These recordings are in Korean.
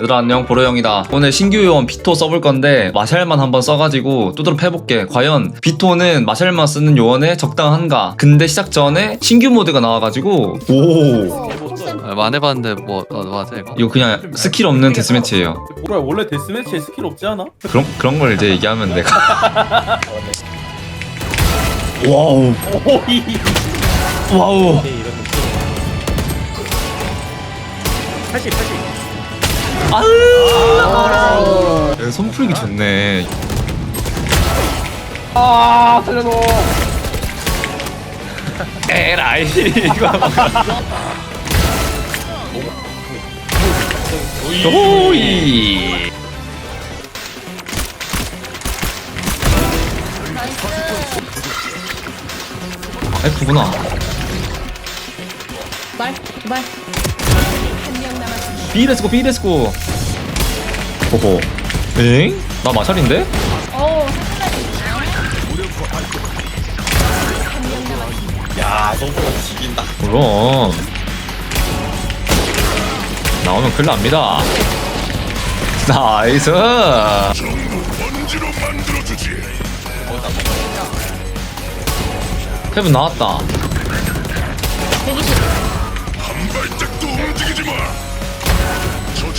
얘들아 안녕. 보로형이다. 오늘 신규 요원 비토 써볼 건데 마샬만 한번 써가지고 두드러 패볼게. 과연 비토는 마샬만 쓰는 요원에 적당한가? 근데 시작 전에 신규 모드가 나와가지고 오. 아, 안 해봤는데 뭐 어, 맞아 이거? 이거 그냥 스킬 없는 데스매치예요. 뭐야 원래 데스매치에 스킬 없지 않아? 그런, 그런 걸 이제 얘기하면 내가. 와우. 오이. 와우. 80 80 아으 야, 손 풀기 좋네. 아 살려줘. 에라이 이거 오이. F구나. 말, 말. B 레츠고 B 레츠고 호호 엥? 나 마샬인데? 어, 야 너보다 지긴다. 그럼 나오면 큰일 납니다. 나이스. 헤븐 나왔다. 120.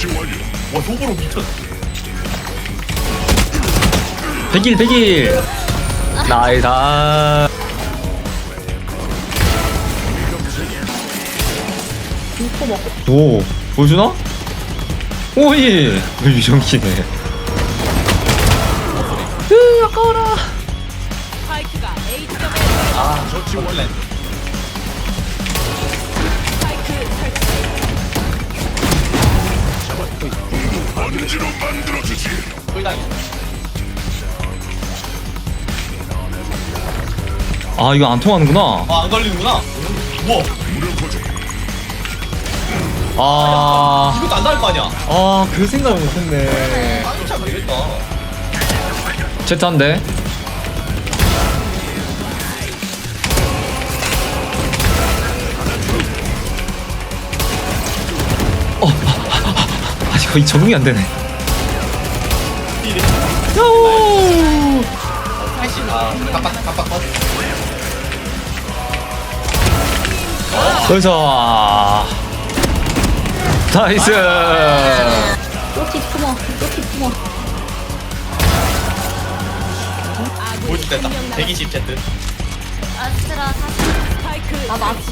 와 저거로 미쳤 100일 100일 나이스 인포 먹고. 오 보여주나? 오이 유정키네 으 아까워라 저치 원래 아 이거 안 통하는구나. 아안 걸리는구나? 우와 아... 이것도 안 닿을 거 아니야? 아, 그 생각을 못했네. 아참 되겠다. 제트한데. 거의 적응이 안 되네. 요! 80아 깜빡 깜빡 깜빡 그래서 나이스. 품어, 품어. 때다 120 Z 아스트라 40. 나 맞지.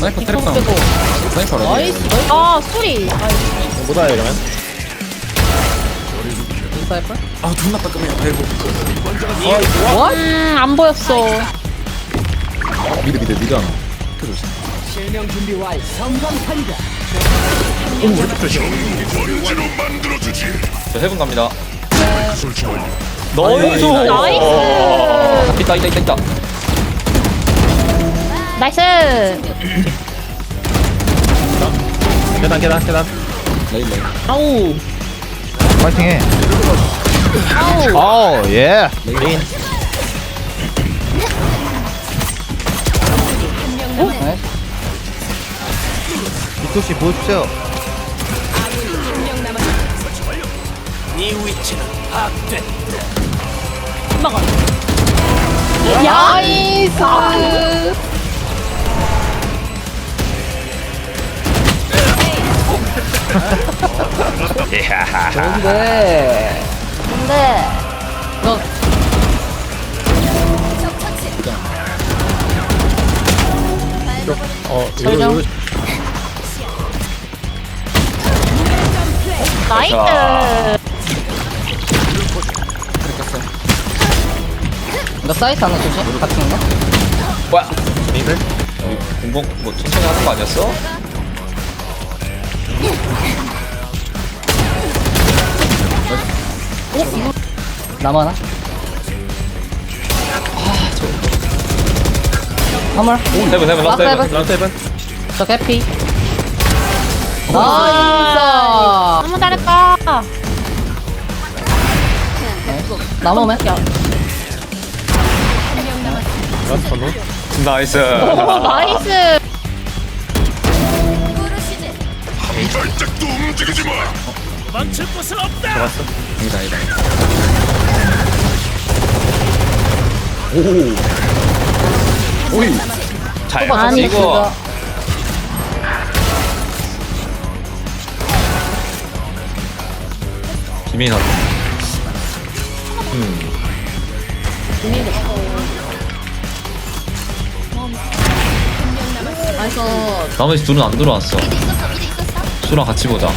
나이퍼 트랩 빼고. 스나이퍼 나이스. 아, 수리. 뭐다 이러면? 스나이퍼? 아 존나 따끔해요 아이고 뭐? 음, 안 보였어. 미드 미드 미드 하나 저 해븐 갑니다. 나이스. 나이스. 있다 있다 있다 있다. 나이스. 계단 계단 계단 아우. 파이팅해. 아우. 어, 예. 레인 이토 씨. 막아. 나이스. 좋은데. 근데 너어 설정. 나이스. 너 사이트 하나 조심 같은 거? 뭐야? 이글? 공복 뭐 천천히 하는 거 아니었어? 어? 남아나? 아, 화물 세븐 세븐 라스트 라스트 세븐 라스트 세븐. 저 개피. 어, 와 너무 잘했다. 네. 남아오면? 어, 라스트 번. 나이스. 나이스. 잡았어 아니다 아니다. 잘 아니, 이거. 비메인 하자 나이스 나머지 둘은 안 들어왔어 수랑 같이 보자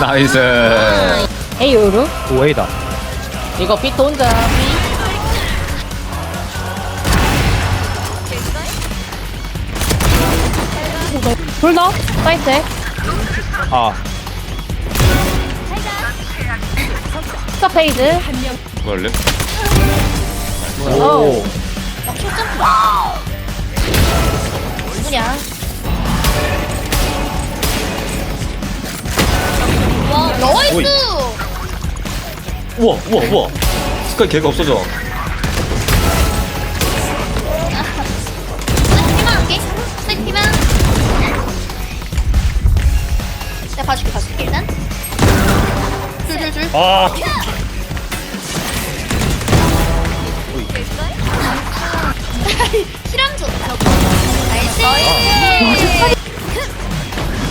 나이스 에이오르. 오웨이다. 이거 피트 혼자 불더. 사이트. 아, 스타 페이즈. 원래 오. 누구냐? 와, 나이스! 우와 우와 우와 스카이 개가 없어져 봐줄게, 봐줄게, 일단. 줄, 줄, 줄. 아 실험 좋다. 나이스!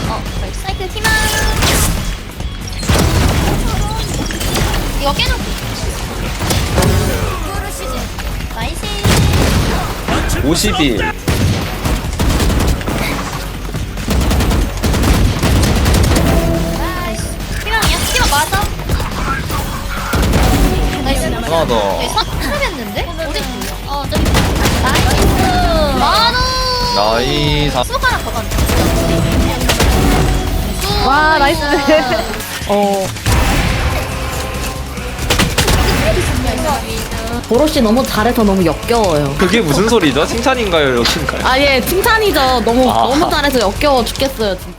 어, 나이스. 사이클 티만. 이거 깨놓고. 나이스. 50일 하나 더 여기 선 타겠는데? 어디? 어, 저기. 나이스. 만원. 나이스 하나 더 간다. 와 나이스 어 보로 씨 너무 잘해서 너무 역겨워요 그게 무슨 소리죠? 칭찬인가요? 욕인가요? 아 예 칭찬이죠 너무 아. 너무 잘해서 역겨워 죽겠어요 진짜